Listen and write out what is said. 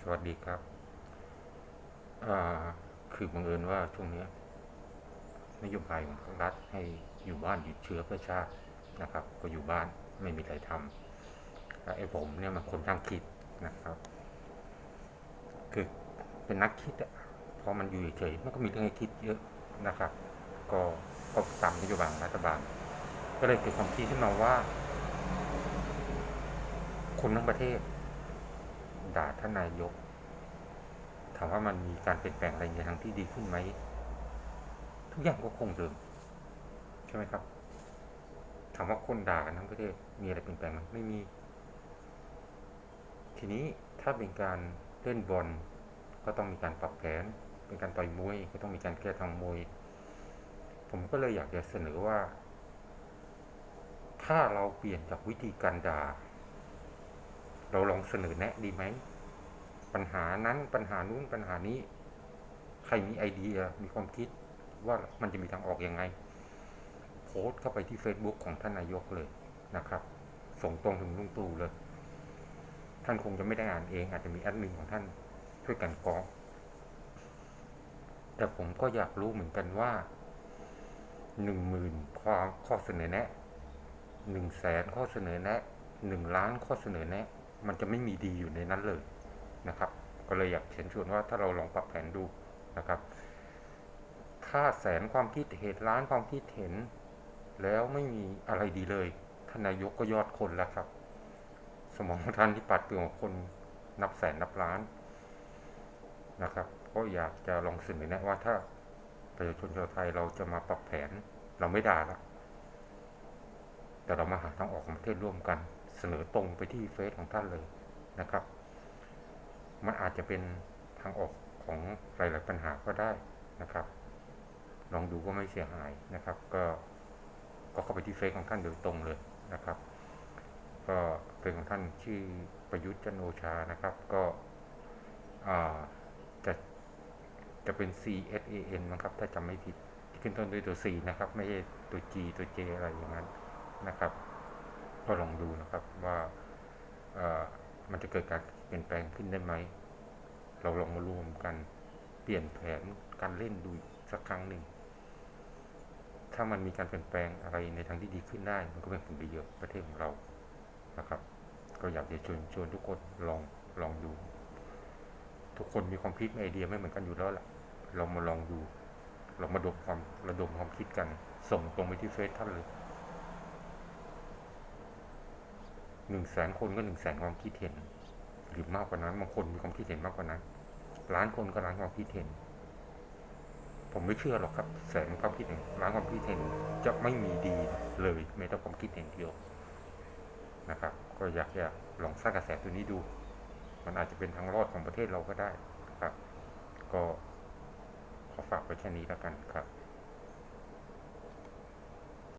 สวัสดีครับ คือบังเอิญว่าช่วงนี้นโยบายของภาครัฐให้อยู่บ้านหยุดเชื้อเพื่อชาตินะครับ ก็อยู่บ้านไม่มีอะไรทำไอ้ผมเนี่ยมันคนช่างคิดนะครับ คือเป็นนักคิดอะพอมันอยู่เฉยมันก็มีเรื่องให้คิดเยอะนะครับ ก็ก็ตามนโยบายของรัฐบาล ก็เลยเกิดความคิดขึ้นมาว่า คนทั้งประเทศ ด่าท่านนายก ถามว่ามันมีการเปลี่ยนแปลงอะไรในทางที่ดีขึ้นไหม ทุกอย่างก็คงเดิม ใช่ไหมครับ ถามว่าคนด่ากันทั้งประเทศมีอะไรเปลี่ยนแปลงไหมไม่มี ทีนี้ถ้าเป็นการเล่นบอลก็ต้องมีการปรับแผน เป็นการต่อยมวย ก็ต้องมีการแก้ทางมวย ผมก็เลยอยากจะเสนอว่า ถ้าเราเปลี่ยนจากวิธีการด่า เราลองเสนอแนะดีไหม ปัญหานั้นปัญหานู้นปัญหานี้ ใครมีไอเดียมีความคิดว่ามันจะมีทางออกยังไง โพสต์เข้าไปที่ Facebook ของท่านนายกเลยนะครับ ส่งตรงถึงลุงตู่เลย ท่านคงจะไม่ได้อ่านเอง อาจจะมีแอดมินของท่านช่วยกันกรองแต่ผมก็อยากรู้เหมือนกันว่าหนึ่งหมื่นข้อข้อเสนอแนะหนึ่งแสนข้อเสนอแนะหนึ่งล้านข้อเสนอแนะ มันจะไม่มีดีอยู่ในนั้นเลยนะครับ ก็เลยอยากเชิญชวนว่าถ้าเราลองปรับแผนดูนะครับถ้าแสนความคิดเห็นล้านความคิดเห็น แล้วไม่มีอะไรดีเลยท่านนายกก็ยอดคนแล้วครับ สมองท่านที่ปัดเปลืองของคนนับแสนนับล้านนะครับ ก็อยากจะลองเสนอแนะว่าถ้าประชาชนชาวไทยเราจะมาปรับแผนเราไม่ด่าละ แต่เรามาหาทางออกของประเทศร่วมกัน เสนอตรงไปที่เฟซของท่านเลยนะครับ มันอาจจะเป็นทางออกของหลาย ๆ ปัญหาก็ได้นะครับ ลองดูก็ไม่เสียหายนะครับ ก็ก็เข้าไปที่เฟซของท่านโดยตรงเลยนะครับ ก็เฟซของท่านชื่อประยุทธ์จันโอชานะครับ ก็จะจะเป็น C S A N นะครับ ถ้าจำไม่ผิดขึ้นต้นด้วยตัว C นะครับ ไม่ใช่ตัว G ตัว J อะไรอย่างนั้น นะครับ ก็ลองดูนะครับว่ามันจะเกิดการเปลี่ยนแปลงขึ้นได้ไหม เราลองมารวมกันเปลี่ยนแผนการเล่นดูสักครั้งหนึ่ง ถ้ามันมีการเปลี่ยนแปลงอะไรในทางที่ดีขึ้นได้ มันก็เป็นผลประโยชน์ประเทศของเรานะครับ ก็อยากจะชวนชวนทุกคนลองลองดู ทุกคนมีความคิดไอเดียไม่เหมือนกันอยู่แล้วแหละเรามาลองดู เรามาดมความระดมความคิดกัน ส่งตรงไปที่เฟซท่านเลย หนึ่งแสนคนก็หนึ่งแสนความคิดเห็นหรือมากกว่านั้นบางคนมีความคิดเห็นมากกว่านั้นล้านคนก็ล้านความคิดเห็น ผมไม่เชื่อหรอกครับ แสนความคิดเห็นล้านความคิดเห็นจะไม่มีดีเลยไม่ต้องความคิดเห็นเดียวนะครับ ก็อยากจะลองสร้างกระแสตัวนี้ดู มันอาจจะเป็นทางรอดของประเทศเราก็ได้ครับ ก็ขอฝากไว้แค่นี้แล้วกันครับ